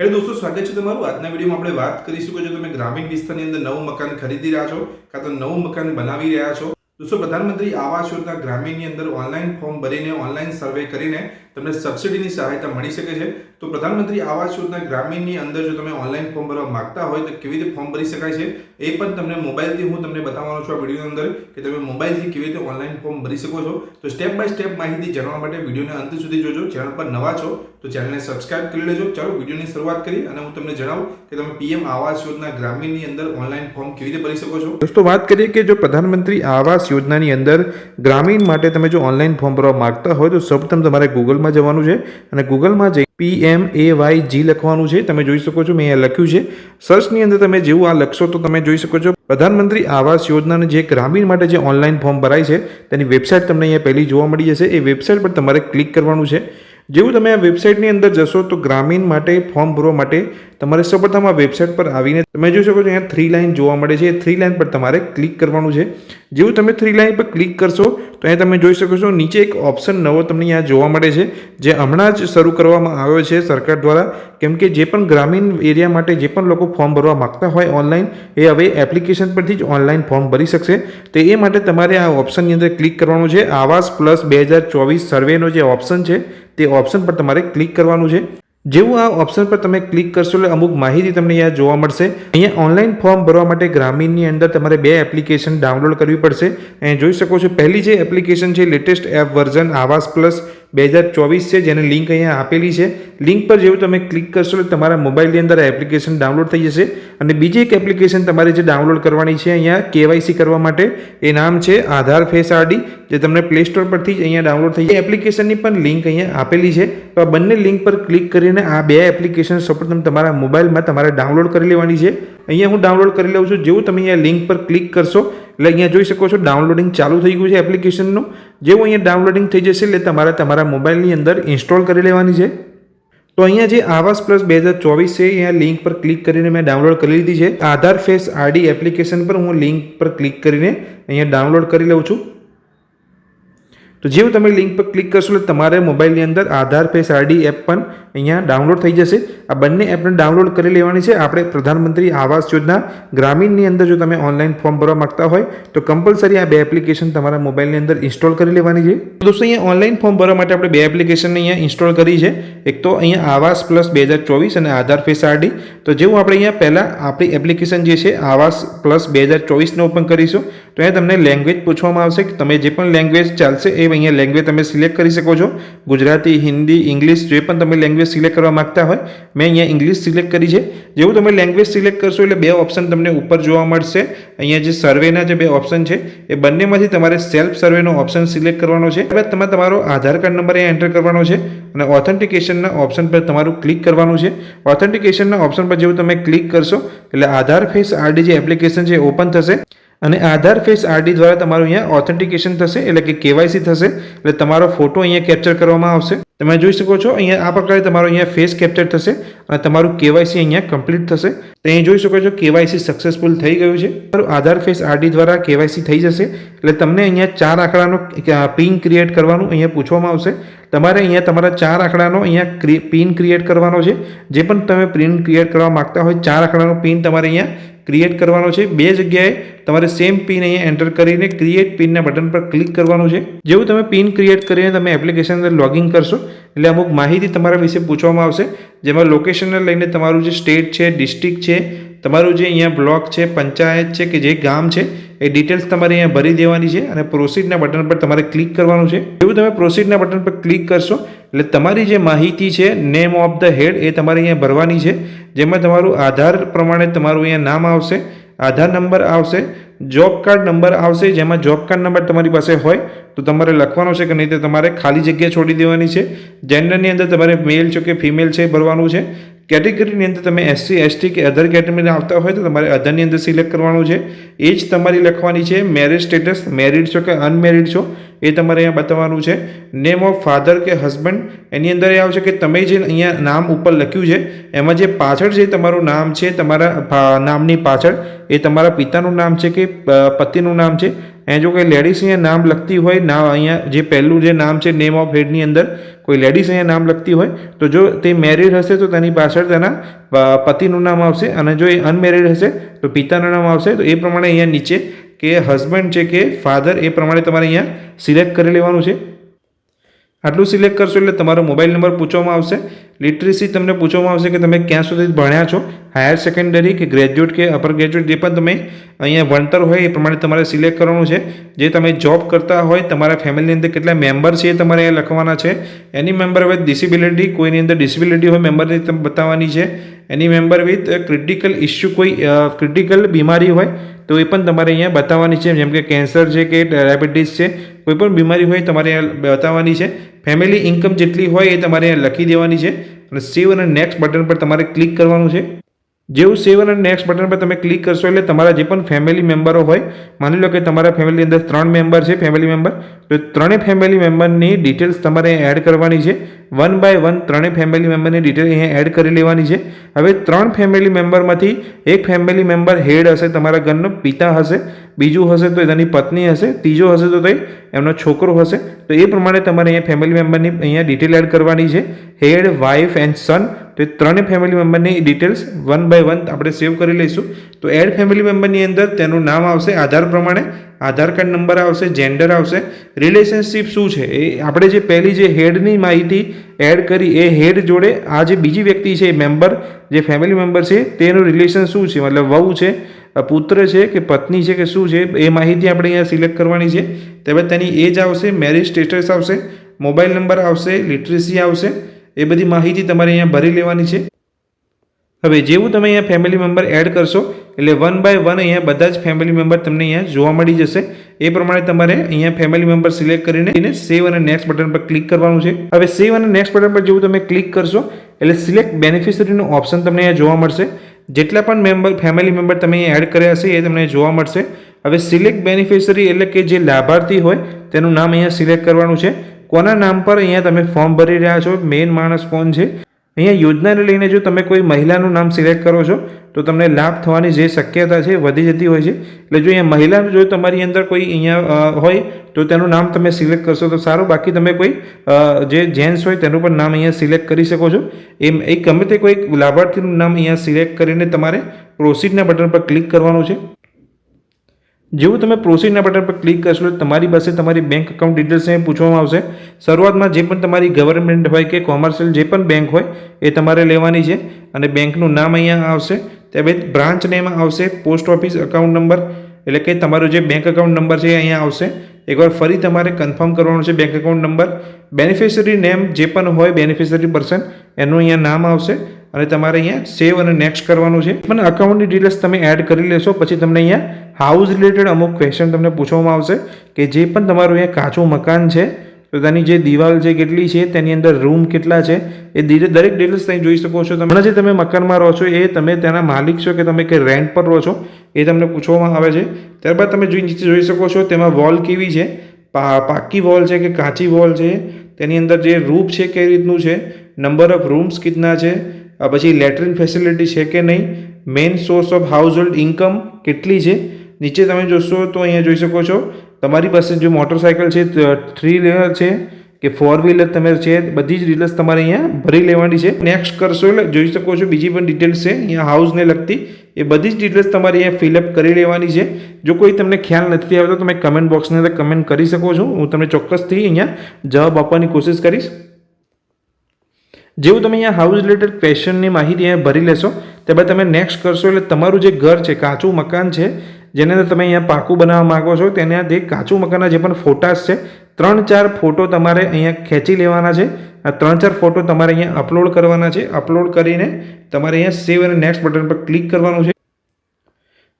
Hello દોસ્તો, સ્વાગત છે તમારું. આજના વિડીયોમાં આપણે વાત કરીશું કે જો તમે ગ્રામીણ વિસ્તારની અંદર નવું મકાન ખરીદી રહ્યા છો કાં તો નવું મકાન બનાવી રહ્યા છો, દોસ્તો, પ્રધાનમંત્રી આવાસ યોજના ગ્રામીણની અંદર ઓનલાઈન ફોર્મ ભરીને, ઓનલાઈન સર્વે કરીને તમને સબસિડીની સહાયતા મળી શકે છે. તો પ્રધાનમંત્રી આવાસ યોજના ગ્રામીણની અંદર જો તમે ઓનલાઈન ફોર્મ ભરવા માંગતા હોય તો કેવી રીતે ફોર્મ ભરી શકાય છે? એ પણ તમને મોબાઈલથી હું તમને બતાવવાનો છું આ વિડીયોની અંદર કે તમે મોબાઈલથી કેવી રીતે ઓનલાઈન ફોર્મ ભરી શકો છો. તો સ્ટેપ બાય સ્ટેપ માહિતી જાણવા માટે વિડીયોને અંત સુધી જોજો. ચેનલ પર નવા છો તો ચેનલને સબસ્ક્રાઇબ કરી લેજો. ચાલો વિડીયોની શરૂઆત કરી અને હું તમને જણાવું કે તમે પીએમ આવાસ યોજના ગ્રામીણની અંદર ઓનલાઈન ફોર્મ કેવી રીતે ભરી શકો છો. દોસ્તો, વાત કરીએ કે જો પ્રધાનમંત્રી આવાસ યોજનાની અંદર ગ્રામીણ માટે તમે જો ઓનલાઈન ફોર્મ ભરવા માંગતા હોય તો સૌપ્રથમ તમારે ગૂગલમાં જવાનું છે અને ગૂગલમાં જઈ પી એમ એ વાય જી લખવાનું છે, તમે જોઈ શકો છો મેં અહીંયા લખ્યું છે. સર્ચની અંદર તમે જેવું આ લખશો તો તમે જોઈ શકો છો, પ્રધાનમંત્રી આવાસ યોજનાને જે ગ્રામીણ માટે જે ઓનલાઈન ફોર્મ ભરાય છે, તેની વેબસાઇટ તમને અહીંયા પહેલી જોવા મળી જશે. એ વેબસાઇટ પર તમારે ક્લિક કરવાનું છે. જેવું તમે આ વેબસાઇટની અંદર જશો તો ગ્રામીણ માટે, ફોર્મ ભરવા માટે તમારે સૌપ્રથમ આ વેબસાઇટ પર આવીને તમે જોઈ શકો છો અહીંયા થ્રી લાઇન જોવા મળે છે. એ થ્રી લાઇન પર તમારે ક્લિક કરવાનું છે. જેવું તમે થ્રી લાઇન પર ક્લિક કરશો તો અહીંયા તમે જોઈ શકો છો નીચે એક ઓપ્શન નવો તમને અહીંયા જોવા મળે છે, જે હમણાં જ શરૂ કરવામાં આવ્યો છે સરકાર દ્વારા. કેમ કે જે પણ ગ્રામીણ એરિયા માટે જે પણ લોકો ફોર્મ ભરવા માગતા હોય ઓનલાઈન એ હવે એપ્લિકેશન પરથી જ ઓનલાઈન ફોર્મ ભરી શકશે. તો એ માટે તમારે આ ઓપ્શનની અંદર ક્લિક કરવાનું છે. આવાસ પ્લસ બે હજાર ચોવીસ સર્વેનો જે ઓપ્શન છે તે ઓપ્શન પર તમારે ક્લિક કરવાનું છે. જેવું આ ઓપ્શન પર તમે ક્લિક કરશો એટલે અમુક માહિતી તમને અહીંયા જોવા મળશે. અહીંયા ઓનલાઈન ફોર્મ ભરવા માટે ગ્રામીણની અંદર તમારે બે એપ્લિકેશન ડાઉનલોડ કરવી પડશે. અહીં જોઈ શકો છો પહેલી જે એપ્લિકેશન છે latest app version Awas plus બે હજાર ચોવીસ છે, જેની લિંક અહીંયા આપેલી છે. લિંક પર જેવું તમે ક્લિક કરશો એટલે તમારા મોબાઈલની અંદર એપ્લિકેશન ડાઉનલોડ થઈ જશે. અને બીજી એક એપ્લિકેશન તમારે જે ડાઉનલોડ કરવાની છે અહીંયા કેવાયસી કરવા માટે, એ નામ છે આધાર ફેસ આરડી, જે તમને પ્લે સ્ટોર પરથી જ અહીંયા ડાઉનલોડ થઈ જાય. એપ્લિકેશનની પણ લિંક અહીંયા આપેલી છે. તો આ બંને લિંક પર ક્લિક કરીને આ બે એપ્લિકેશન સપોર્ટ તમે તમારા મોબાઈલમાં તમારે ડાઉનલોડ કરી લેવાની છે. અહીંયા હું ડાઉનલોડ કરી લઉં છું. જેવું તમે અહીંયા લિંક પર ક્લિક કરશો, એટલે અહીંયા જોઈ શકો છો ડાઉનલોડિંગ ચાલુ થઈ ગયું છે એપ્લિકેશનનું. જેવું અહીંયા ડાઉનલોડિંગ થઈ જશે એટલે તમારે તમારા મોબાઈલની અંદર ઇન્સ્ટોલ કરી લેવાની છે. તો અહીંયા જે આવાસ પ્લસ બે હજાર ચોવીસ છે, અહીંયા લિંક પર ક્લિક કરીને મેં ડાઉનલોડ કરી લીધી છે. આધાર ફેસ આરડી એપ્લિકેશન પર હું લિંક પર ક્લિક કરીને અહીંયા ડાઉનલોડ કરી લઉં છું. તો જેવું તમે લિંક પર ક્લિક કરશો એટલે તમારે મોબાઈલની અંદર આધાર ફેસ આરડી એપ પણ અહીંયા ડાઉનલોડ થઈ જશે. આ બંને એપને ડાઉનલોડ કરી લેવાની છે. આપણે પ્રધાનમંત્રી આવાસ યોજના ગ્રામીણની અંદર જો તમે ઓનલાઈન ફોર્મ ભરવા માંગતા હોય તો કમ્પલસરી આ બે એપ્લિકેશન તમારા મોબાઈલની અંદર ઇન્સ્ટોલ કરી લેવાની છે. દોસ્તો અહીંયા ઓનલાઈન ફોર્મ ભરવા માટે આપણે બે એપ્લિકેશન અહીંયા ઇન્સ્ટોલ કરી છે. એક તો અહીંયા આવાસ પ્લસ બે હજાર ચોવીસ અને આધાર ફેસ આરડી તો જેવું આપણે અહીંયા પહેલાં આપણી એપ્લિકેશન જે છે, આવાસ પ્લસ બે હજાર ચોવીસને ઓપન કરીશું. તો અહીંયા તમને લેંગ્વેજ પૂછવામાં આવશે કે તમે જે પણ લેંગ્વેજ ચાલશે એ અહીંયા લેંગ્વેજ તમે સિલેક્ટ કરી શકો છો. ગુજરાતી, હિન્દી ઇંગ્લિશ જે પણ તમે લેંગ્વેજ સિલેક્ટ કરવા માગતા હોય, મેં અહીંયા ઇંગ્લિશ સિલેક્ટ કરી છે. જેવું તમે લેંગ્વેજ સિલેક્ટ કરશો એટલે બે ઓપ્શન તમને ઉપર જોવા મળશે. અહીંયા જે સર્વેના જે બે ઓપ્શન છે, એ બંનેમાંથી તમારે સેલ્ફ સર્વેનો ઓપ્શન સિલેક્ટ કરવાનો છે. ત્યારબાદ તમે તમારો આધાર કાર્ડ નંબર અહીંયા એન્ટર કરવાનો છે અને ઓથેન્ટિકેશનના ઓપ્શન પર તમારું ક્લિક કરવાનું છે. ઓથેન્ટિકેશનના ઓપ્શન પર જેવું તમે ક્લિક કરશો, એટલે આધાર ફેસ આરડી જે એપ્લિકેશન છે ઓપન થશે. અને આધાર ફેસ આરડી દ્વારા તમારું અહીંયા ઓથેન્ટિકેશન થશે, એટલે કે કેવાયસી થશે, એટલે તમારો ફોટો અહીંયા કેપ્ચર કરવામાં આવશે. તમે જોઈ શકો છો, અહીંયા આ પ્રકારે તમારો અહીંયા ફેસ કેપ્ચર થશે અને તમારું કેવાયસી અહીંયા કમ્પ્લીટ થશે. તો અહીં જોઈ શકો છો, કેવાયસી સક્સેસફુલ થઈ ગયું છે. તમારું આધાર ફેસ આરડી દ્વારા કેવાયસી થઈ જશે, એટલે તમને અહીંયા ચાર આંકડાનો પિન ક્રિએટ કરવાનું અહીંયા પૂછવામાં આવશે. તમારે અહીંયા તમારા ચાર આંકડાનો અહીંયા પિન ક્રિએટ કરવાનો છે. જે પણ તમે પિન ક્રિએટ કરવા માગતા હોય, ચાર આંકડાનો પિન તમારે અહીંયા ક્રિએટ કરવાનો છે. બે જગ્યાએ તમારે સેમ પિન અહીંયા એન્ટર કરીને ક્રિએટ પિનના બટન પર ક્લિક કરવાનું છે. જેવું તમે પિન ક્રિએટ કરીને તમે એપ્લિકેશન અંદર લોગિન કરશો, એટલે અમુક માહિતી તમારા વિશે પૂછવામાં આવશે. જેમાં લોકેશનને લઈને તમારું જે સ્ટેટ છે ડિસ્ટ્રિક્ટ છે તમારું જે અહીંયા બ્લોક છે, પંચાયત છે કે જે ગામ છે, એ ડિટેલ્સ તમારે અહીંયા ભરી દેવાની છે અને પ્રોસીડના બટન પર તમારે ક્લિક કરવાનું છે. એવું તમે પ્રોસીડના બટન પર ક્લિક કરશો, એટલે તમારી જે માહિતી છે નેમ ઓફ ધ હેડ એ તમારે અહીંયા ભરવાની છે. જેમાં તમારું આધાર પ્રમાણે તમારું અહીંયા નામ આવશે, આધાર નંબર આવશે જોબ કાર્ડ નંબર આવશે, જેમાં જોબ કાર્ડ નંબર તમારી પાસે હોય, તો તમારે લખવાનો છે કે નહીં તો તમારે ખાલી જગ્યા છોડી દેવાની છે. જેન્ડરની અંદર તમારે મેલ છો કે ફિમેલ છે ભરવાનું છે. કેટેગરીની અંદર તમે એસસી એસટી કે અધર કેટેગરીમાં આવતા હોય તો તમારે અધરની અંદર સિલેક્ટ કરવાનું છે. એ જ તમારી લખવાની છે મેરેજ સ્ટેટસ મેરિડ છો કે અનમેરિડ છો, એ તમારે અહીંયા બતાવવાનું છે. નેમ ઓફ ફાધર કે હસબન્ડ એની અંદર એ આવશે કે તમે જે અહીંયા નામ ઉપર લખ્યું છે, એમાં જે પાછળ જે તમારું નામ છે, તમારા નામની પાછળ, એ તમારા પિતાનું નામ છે કે પતિનું નામ છે અહીંયા જો કોઈ લેડીઝ અહીંયા નામ લખતી હોય, ના, અહીંયા જે પહેલું જે નામ છે નેમ ઓફ હેડની અંદર કોઈ લેડીઝ અહીંયા નામ લખતી હોય, તો જો તે મેરિડ હશે, તો તેની પાછળ તેના પતિનું નામ આવશે અને જો એ અનમેરિડ હશે, તો પિતાનું નામ આવશે. તો એ પ્રમાણે અહીંયા નીચે કે હસબન્ડ છે કે ફાધર એ પ્રમાણે તમારે અહીંયા સિલેક્ટ કરી લેવાનું છે. આટલું સિલેક્ટ કરશો એટલે તમારો મોબાઈલ નંબર પૂછવામાં આવશે. લિટરસી તમને પૂછવામાં આવશે કે તમે ક્યાં સુધી ભણ્યા છો? હાયર સેકન્ડરી કે ગ્રેજ્યુએટ કે અપર ગ્રેજ્યુએટ જે પણ તમે અહીંયા ભણતર હોય એ પ્રમાણે તમારે સિલેક્ટ કરવાનું છે. જે તમે જોબ કરતા હોય, તમારા ફેમિલીની અંદર કેટલા મેમ્બર છે એ તમારે અહીંયા લખવાના છે. એની મેમ્બર વિથ ડિસેબિલિટી કોઈની અંદર ડિસેબિલિટી હોય મેમ્બરની તમે બતાવવાની છે. એની મેમ્બર વિથ ક્રિટિકલ ઇસ્યુ કોઈ ક્રિટિકલ બીમારી હોય, તો એ પણ તમારે અહીંયા બતાવવાની છે. જેમ કે કેન્સર છે કે ડાયાબિટીસ છે કોઈ પણ બીમારી હોય તમારે બતાવવાની છે. ફેમિલી ઇન્કમ જેટલી હોય એ તમારે લખી દેવાની છે. અને સેવ અને નેક્સ્ટ બટન પર તમારે ક્લિક કરવાનું છે. જેવું સેવન અને નેક્સ્ટ બટન પર તમે ક્લિક કરશો એટલે તમારા જે પણ ફેમિલી મેમ્બરો હોય, માની લો કે તમારા ફેમિલી અંદર ત્રણ મેમ્બર છે ફેમિલી મેમ્બર તો ત્રણેય ફેમિલી મેમ્બરની ડિટેલ્સ તમારે એડ કરવાની છે. વન બાય વન ત્રણેય ફેમિલી મેમ્બરની ડિટેલ અહીંયા એડ કરી લેવાની છે. હવે ત્રણ ફેમિલી મેમ્બરમાંથી એક ફેમિલી મેમ્બર હેડ હશે તમારા ઘરનો, પિતા હશે, બીજું હશે તો તેની પત્ની હશે, ત્રીજો હશે તો તે એમનો છોકરો હશે. તો એ પ્રમાણે તમારે અહીંયા ફેમિલી મેમ્બરની અહીંયા ડિટેલ એડ કરવાની છે. હેડ વાઇફ એન્ડ સન તો એ ત્રણેય ફેમિલી મેમ્બરની ડિટેલ્સ વન બાય વન આપણે સેવ કરી લઈશું. તો એડ ફેમિલી મેમ્બરની અંદર તેનું નામ આવશે, આધાર પ્રમાણે. આધાર કાર્ડ નંબર આવશે જેન્ડર આવશે. રિલેશનશિપ શું છે? એ આપણે જે પહેલી જે હેડની માહિતી એડ કરી, એ હેડ જોડે આ જે બીજી વ્યક્તિ છે મેમ્બર જે ફેમિલી મેમ્બર છે, તેનું રિલેશન શું છે? મતલબ વહુ છે, પુત્ર છે કે પત્ની છે કે શું છે? એ માહિતી આપણે અહીંયા સિલેક્ટ કરવાની છે. ત્યારબાદ તેની એજ આવશે મેરેજ સ્ટેટસ આવશે મોબાઈલ નંબર આવશે લિટરેસી આવશે. એ બધી માહિતી તમારે અહીંયા ભરી લેવાની છે. હવે જેવું તમે અહીંયા ફેમિલી મેમ્બર એડ કરશો, એટલે વન બાય વન અહીંયા બધા જ ફેમિલી મેમ્બર તમને અહીંયા જોવા મળી જશે. એ પ્રમાણે તમારે અહીંયા ફેમિલી મેમ્બર સિલેક્ટ કરીને સેવ અને નેક્સ્ટ બટન પર ક્લિક કરવાનું છે. હવે સેવ અને નેક્સ્ટ બટન પર જેવું તમે ક્લિક કરશો, એટલે સિલેક્ટ બેનિફિશરીનું ઓપ્શન તમને અહીંયા જોવા મળશે. જેટલા પણ મેમ્બર ફેમિલી મેમ્બર તમે અહીંયા એડ કર્યા હશે એ તમને જોવા મળશે. હવે સિલેક્ટ બેનિફિશરી એટલે કે જે લાભાર્થી હોય, તેનું નામ અહીંયા સિલેક્ટ કરવાનું છે. કોના નામ પર અહીંયા તમે ફોર્મ ભરી રહ્યા છો? મેઇન માણસ કોણ છે? અહીંયા યોજનાને લઈને જો તમે કોઈ મહિલાનું નામ સિલેક્ટ કરો છો, તો તમને લાભ થવાની જે શક્યતા છે વધી જતી હોય છે. એટલે જો અહીંયા મહિલાનું જો તમારી અંદર કોઈ અહીંયા હોય, તો તેનું નામ તમે સિલેક્ટ કરશો તો સારું. બાકી તમે કોઈ જે જેન્ટ્સ હોય તેનું પણ નામ અહીંયા સિલેક્ટ કરી શકો છો. એમ એક ગમે તે કોઈ લાભાર્થીનું નામ અહીંયા સિલેક્ટ કરીને તમારે પ્રોસીડના બટન પર ક્લિક કરવાનું છે. જેવું તમે પ્રોસીડના બટન પર ક્લિક કરશો તમારી પાસે તમારી બેંક એકાઉન્ટ ડિટેલ્સ અહીં પૂછવામાં આવશે. શરૂઆતમાં જે પણ તમારી ગવર્મેન્ટ હોય કે કોમર્શિયલ જે પણ બેંક હોય, એ તમારે લેવાની છે અને બેંકનું નામ અહીંયા આવશે. ત્યારબાદ બ્રાન્ચ નેમ આવશે પોસ્ટ ઓફિસ એકાઉન્ટ નંબર એટલે કે તમારો જે બેંક એકાઉન્ટ નંબર છે એ અહીંયા આવશે. એકવાર ફરી તમારે કન્ફર્મ કરવાનું છે bank account number beneficiary name જે પણ હોય બેનિફિશરી પર્સન એનું અહીંયા નામ આવશે. અને તમારે અહીંયા સેવ અને નેક્સ્ટ કરવાનું છે. પણ અકાઉન્ટની ડિટેલ્સ તમે એડ કરી લેશો, પછી તમને અહીંયા હાઉસ રિલેટેડ અમુક ક્વેશ્ચન તમને પૂછવામાં આવશે કે જે પણ તમારું અહીંયા કાચું મકાન છે, તો તેની જે દિવાલ છે કેટલી છે, તેની અંદર રૂમ કેટલા છે, એ દરેક ડિટેલ્સ તમે જોઈ શકો છો. તમને જે તમે મકાનમાં રહો છો, એ તમે તેના માલિક છો કે તમે કે રેન્ટ પર રહો છો, એ તમને પૂછવામાં આવે છે. ત્યારબાદ તમે જોઈ નીચે જોઈ શકો છો, તેમાં વોલ કેવી છે? પાકી વોલ છે કે કાચી વોલ છે? તેની અંદર જે રૂપ છે, કઈ રીતનું છે? નંબર ઓફ રૂમ્સ કેટલા છે? પછી લેટ્રિન ફેસિલિટી છે કે નહીં? Main source of household income કેટલી છે? નીચે તમે જોશો તો અહીંયા જોઈ શકો છો. તમારી પાસે જો મોટરસાયકલ છે થ્રી વ્હીલર છે, કે ફોર વ્હીલર તમે છે, બધી જ ડિટેલ્સ તમારે અહીંયા ભરી લેવાની છે. નેક્સ્ટ કરશો એટલે જોઈ શકો છો બીજી પણ ડિટેલ્સ છે, અહીંયા હાઉસને લગતી. એ બધી જ ડિટેલ્સ તમારે અહીંયા ફિલઅપ કરી લેવાની છે. જો કોઈ તમને ખ્યાલ નથી આવતો તમે કમેન્ટ બોક્સની અંદર કમેન્ટ કરી શકો છો. હું તમને ચોક્કસથી અહીંયા જવાબ આપવાની કોશિશ કરીશ. જેવું તમે અહીંયા હાઉસ રિલેટેડ ક્વેશ્ચનની માહિતી અહીંયા ભરી લેશો ત્યારબાદ તમે નેક્સ્ટ કરશો એટલે તમારું જે ઘર છે, કાચું મકાન છે, જેને તમે અહીંયા પાકું બનાવવા માગો છો, તેના જે કાચું મકાનના જે પણ ફોટાસ છે, ત્રણ ચાર ફોટો તમારે અહીંયા ખેંચી લેવાના છે, આ ત્રણ ચાર ફોટો તમારે અહીંયા અપલોડ કરવાના છે અપલોડ કરીને તમારે અહીંયા સેવ અને નેક્સ્ટ બટન પર ક્લિક કરવાનું છે.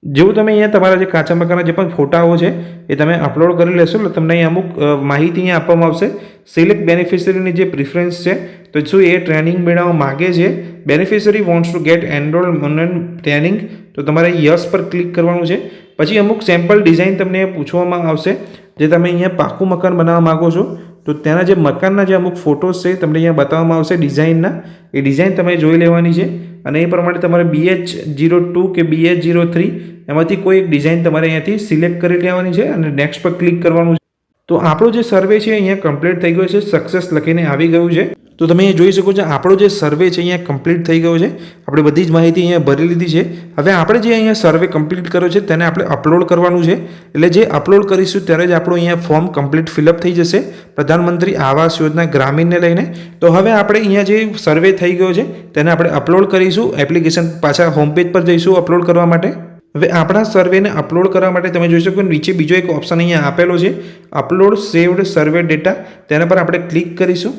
જેવું તમે અહીંયા તમારા જે કાચા મકાનના જે પણ ફોટાઓ છે, એ તમે અપલોડ કરી લેશો, એટલે તમને અહીંયા અમુક માહિતી અહીંયા આપવામાં આવશે સિલેક્ટ બેનિફિશરીની જે પ્રિફરન્સ છે, તો શું એ ટ્રેનિંગ મેળવવા માગે છે beneficiary wants to get enrol on training તો તમારે યસ પર ક્લિક કરવાનું છે. પછી અમુક સેમ્પલ ડિઝાઇન તમને પૂછવામાં આવશે, જે તમે અહીંયા પાકું મકાન બનાવવા માગો છો, તો તેના જે મકાનના જે અમુક ફોટોસ છે, તમને અહીંયા બતાવવામાં આવશે ડિઝાઇનના એ ડિઝાઇન તમે જોઈ લેવાની છે, અને એ પ્રમાણે તમારે બીએચ જીરો ટુ કે બીએચ જીરો થ્રી એમાંથી કોઈ એક ડિઝાઇન તમારે અહીંયાથી સિલેક્ટ કરી લેવાની છે, અને નેક્સ્ટ પર ક્લિક કરવાનું છે. તો આપણો જે સર્વે છે અહીંયા કમ્પ્લીટ થઈ ગયો છે સક્સેસ લખીને આવી ગયું છે. તો તમે જોઈ શકો છો, આપણો જે સર્વે છે અહીંયા કમ્પ્લીટ થઈ ગયો છે. આપણે બધી જ માહિતી અહીંયા ભરી લીધી છે. હવે આપણે જે અહીંયા સર્વે કમ્પ્લીટ કર્યો છે, તેને આપણે અપલોડ કરવાનું છે. એટલે જે અપલોડ કરીશું, ત્યારે જ આપણું અહીંયા ફોર્મ કમ્પ્લીટ ફિલઅપ થઈ જશે. પ્રધાનમંત્રી આવાસ યોજના ગ્રામીણને લઈને. તો હવે આપણે અહીંયા જે સર્વે થઈ ગયો છે, તેને આપણે અપલોડ કરીશું. એપ્લિકેશન પાછા હોમ પેજ પર જઈશું અપલોડ કરવા માટે. હવે આપણા સર્વેને અપલોડ કરવા માટે તમે જોઈ શકો નીચે બીજો એક ઓપ્શન અહીંયા આપેલો છે. Upload saved survey data. તેના પર આપણે ક્લિક કરીશું.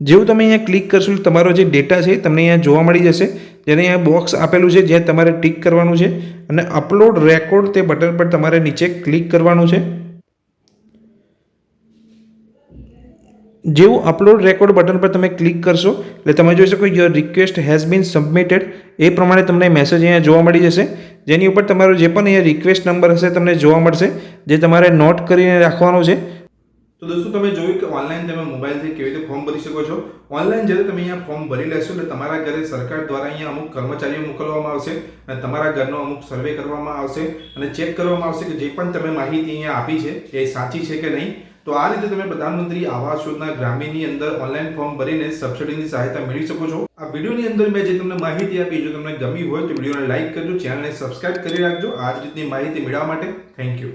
જેવું તમે અહીંયા ક્લિક કરશો તમારો જે ડેટા છે તમને અહીંયા જોવા મળી જશે. જેને અહીંયા બોક્સ આપેલું છે, જ્યાં તમારે ટિક કરવાનું છે. અને અપલોડ રેકોર્ડ તે બટન પર તમારે નીચે ક્લિક કરવાનું છે. જેવું અપલોડ રેકોર્ડ બટન પર તમે ક્લિક કરશો, એટલે તમે જોઈ શકો your request has been submitted એ પ્રમાણે તમને મેસેજ અહીંયા જોવા મળી જશે. જેની ઉપર તમારો જે પણ અહીંયા રિક્વેસ્ટ નંબર હશે તમને જોવા મળશે, જે તમારે નોટ કરીને રાખવાનો છે. તો દોસ્તો, તમે જોયું કે ઓનલાઈન તમે મોબાઈલથી કેવી રીતે ફોર્મ ભરી શકો છો? ઓનલાઈન જ્યારે તમે અહીંયા ફોર્મ ભરી લેશો, એટલે તમારા ઘરે સરકાર દ્વારા અહીંયા અમુક કર્મચારીઓ મોકલવામાં આવશે અને તમારા ઘરનો અમુક સર્વે કરવામાં આવશે અને ચેક કરવામાં આવશે કે જે પણ તમે માહિતી અહીંયા આપી છે, એ સાચી છે કે નહીં? તો આ રીતે તમે પ્રધાનમંત્રી આવાસ યોજના ગ્રામીણની અંદર ઓનલાઈન ફોર્મ ભરીને સબસિડીની સહાયતા મેળવી શકો છો. આ વિડીયોની અંદર મેં જે તમને માહિતી આપી, જો તમને ગમી હોય તો વિડીયોને લાઈક કરજો ચેનલને સબસ્ક્રાઇબ કરી રાખજો. આ જ રીતની માહિતી મેળવવા માટે થેન્ક યુ